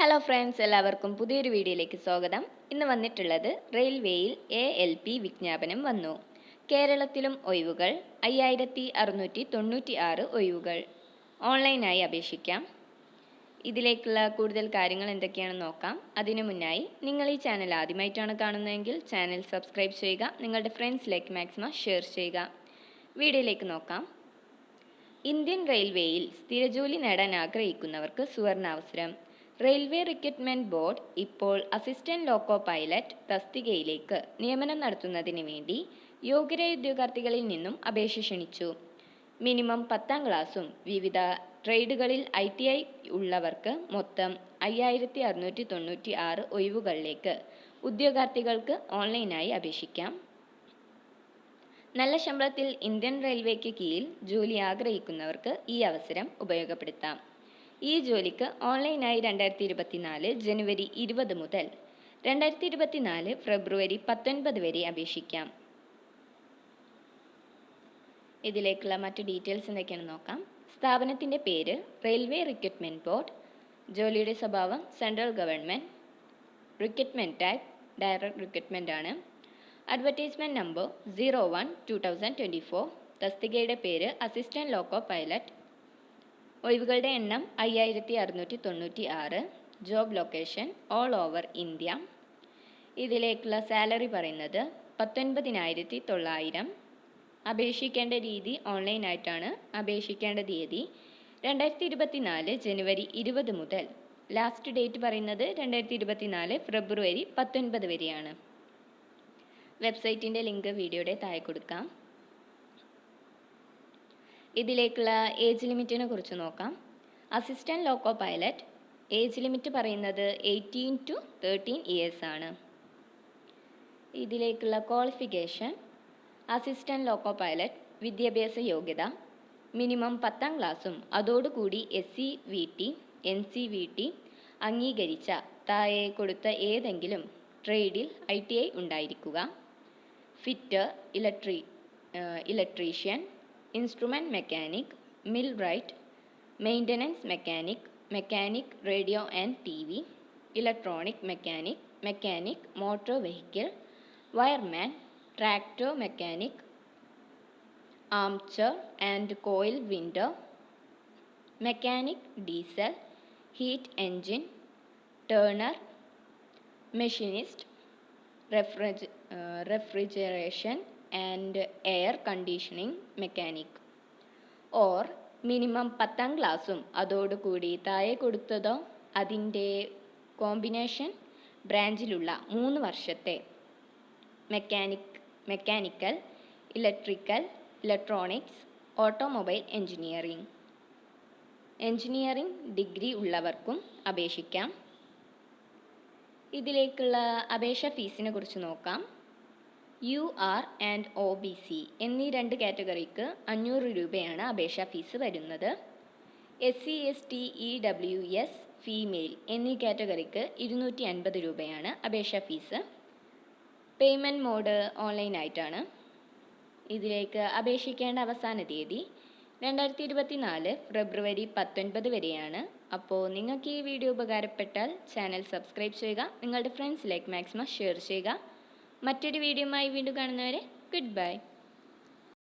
Hello friends എല്ലാവർക്കും പുതിയൊരു വീഡിയോയിലേക്ക് സ്വാഗതം. ഇന്ന് വന്നിട്ടുള്ളത് റെയിൽവേയിൽ എ എൽ പി വിജ്ഞാപനം വന്നു. കേരളത്തിലും ഒഴിവുകൾ അയ്യായിരത്തി അറുന്നൂറ്റി തൊണ്ണൂറ്റി ആറ് ഒഴിവുകൾ. ഓൺലൈനായി അപേക്ഷിക്കാം. ഇതിലേക്കുള്ള കൂടുതൽ കാര്യങ്ങൾ എന്തൊക്കെയാണെന്ന് നോക്കാം. അതിനു മുന്നായി നിങ്ങൾ ഈ ചാനൽ ആദ്യമായിട്ടാണ് കാണുന്നതെങ്കിൽ ചാനൽ സബ്സ്ക്രൈബ് ചെയ്യുക നിങ്ങളുടെ ഫ്രണ്ട്സിലേക്ക് മാക്സിമം ഷെയർ ചെയ്യുക. വീഡിയോയിലേക്ക് നോക്കാം. ഇന്ത്യൻ റെയിൽവേയിൽ സ്ഥിരജോലി നേടാൻ ആഗ്രഹിക്കുന്നവർക്ക് സുവർണാവസരം. റെയിൽവേ റിക്രൂട്ട്മെന്റ് ബോർഡ് ഇപ്പോൾ അസിസ്റ്റന്റ് ലോക്കോ പൈലറ്റ് തസ്തികയിലേക്ക് നിയമനം നടത്തുന്നതിന് വേണ്ടി യോഗ്യരായ ഉദ്യോഗാർത്ഥികളിൽ നിന്നും അപേക്ഷ ക്ഷണിച്ചു. മിനിമം പത്താം ക്ലാസ്സും വിവിധ ട്രേഡുകളിൽ ഐ ടി ഐ ഉള്ളവർക്ക് മൊത്തം അയ്യായിരത്തി അറുന്നൂറ്റി തൊണ്ണൂറ്റി ആറ് ഒഴിവുകളിലേക്ക് ഉദ്യോഗാർത്ഥികൾക്ക് ഓൺലൈനായി അപേക്ഷിക്കാം. നല്ല ശമ്പളത്തിൽ ഇന്ത്യൻ റെയിൽവേക്ക് കീഴിൽ ജോലി ആഗ്രഹിക്കുന്നവർക്ക് ഈ അവസരം ഉപയോഗപ്പെടുത്താം. ഈ ജോലിക്ക് ഓൺലൈനായി രണ്ടായിരത്തി ഇരുപത്തിനാല് ജനുവരി ഇരുപത് മുതൽ രണ്ടായിരത്തി ഇരുപത്തിനാല് ഫെബ്രുവരി പത്തൊൻപത് വരെ അപേക്ഷിക്കാം. ഇതിലേക്കുള്ള മറ്റ് ഡീറ്റെയിൽസ് എന്തൊക്കെയാണെന്ന് നോക്കാം. സ്ഥാപനത്തിന്റെ പേര് റെയിൽവേ റിക്രൂട്ട്മെന്റ് ബോർഡ്. ജോലിയുടെ സ്വഭാവം central government recruitment type direct recruitment ആണ്. Advertisement number zero one two thousand twenty four. തസ്തികയുടെ പേര് അസിസ്റ്റന്റ് ലോക്കോ പൈലറ്റ്. ഒഴിവുകളുടെ എണ്ണം അയ്യായിരത്തി അറുന്നൂറ്റി തൊണ്ണൂറ്റി ആറ് job location all over India. ഇതിലേക്കുള്ള സാലറി പറയുന്നത് പത്തൊൻപതിനായിരത്തി തൊള്ളായിരം അപേക്ഷിക്കേണ്ട രീതി ഓൺലൈനായിട്ടാണ് അപേക്ഷിക്കേണ്ട തീയതി രണ്ടായിരത്തി ഇരുപത്തിനാല് ജനുവരി ഇരുപത് മുതൽ. ലാസ്റ്റ് ഡേറ്റ് പറയുന്നത് രണ്ടായിരത്തി ഇരുപത്തിനാല് ഫെബ്രുവരി പത്തൊൻപത് വരെയാണ്. വെബ്സൈറ്റിന്റെ ലിങ്ക് വീഡിയോയുടെ താഴെ കൊടുക്കാം. ഇതിലേക്കുള്ള ഏജ് ലിമിറ്റിനെ കുറിച്ച് നോക്കാം. Assistant loco pilot age limit പറയുന്നത് എയ്റ്റീൻ ടു തേർട്ടീൻ ഇയേഴ്സ് ആണ്. ഇതിലേക്കുള്ള ക്വാളിഫിക്കേഷൻ അസിസ്റ്റന്റ് ലോക്കോ പൈലറ്റ് വിദ്യാഭ്യാസ യോഗ്യത മിനിമം പത്താം ക്ലാസ്സും അതോടുകൂടി S C V T N C V T അംഗീകരിച്ച താഴെ കൊടുത്ത ഏതെങ്കിലും ട്രേഡിൽ ഐ ടി ഐ ഉണ്ടായിരിക്കുക. Fitter ഇലക്ട്രി electrician instrument mechanic, millwright, maintenance mechanic, mechanic radio and TV, electronic mechanic, mechanic motor vehicle, wireman, tractor mechanic, armchair and coil window, mechanic diesel, heat engine, turner, machinist, refriger uh, refrigeration, and air conditioning mechanic or minimum പത്താം ക്ലാസ്സും അതോടുകൂടി താഴെ കൊടുത്തതോ അതിന്റെ combination ബ്രാഞ്ചിലുള്ള മൂന്ന് വർഷത്തെ mechanic mechanical electrical electronics automobile engineering engineering degree ഉള്ളവർക്കും അപേക്ഷിക്കാം. ഇതിലേക്കുള്ള അപേക്ഷ ഫീസിനെ കുറിച്ച് നോക്കാം. U R and O B C എന്നീ രണ്ട് കാറ്റഗറിക്ക് അഞ്ഞൂറ് രൂപയാണ് അപേക്ഷാ ഫീസ് വരുന്നത്. S C S T E W S female എന്നീ കാറ്റഗറിക്ക് ഇരുന്നൂറ്റി അൻപത് രൂപയാണ് അപേക്ഷാ ഫീസ്. പേയ്മെന്റ് മോഡ് ഓൺലൈനായിട്ടാണ് ഇതിലേക്ക് അപേക്ഷിക്കേണ്ട അവസാന തീയതി രണ്ടായിരത്തി ഇരുപത്തി നാല് ഫെബ്രുവരി പത്തൊൻപത് വരെയാണ്. അപ്പോൾ നിങ്ങൾക്ക് ഈ വീഡിയോ ഉപകാരപ്പെട്ടാൽ ചാനൽ സബ്സ്ക്രൈബ് ചെയ്യുക നിങ്ങളുടെ ഫ്രണ്ട്സിലേക്ക് മാക്സിമം ഷെയർ ചെയ്യുക. മറ്റൊരു വീഡിയോയുമായി വീണ്ടും കാണുന്നവരെ ഗുഡ് ബൈ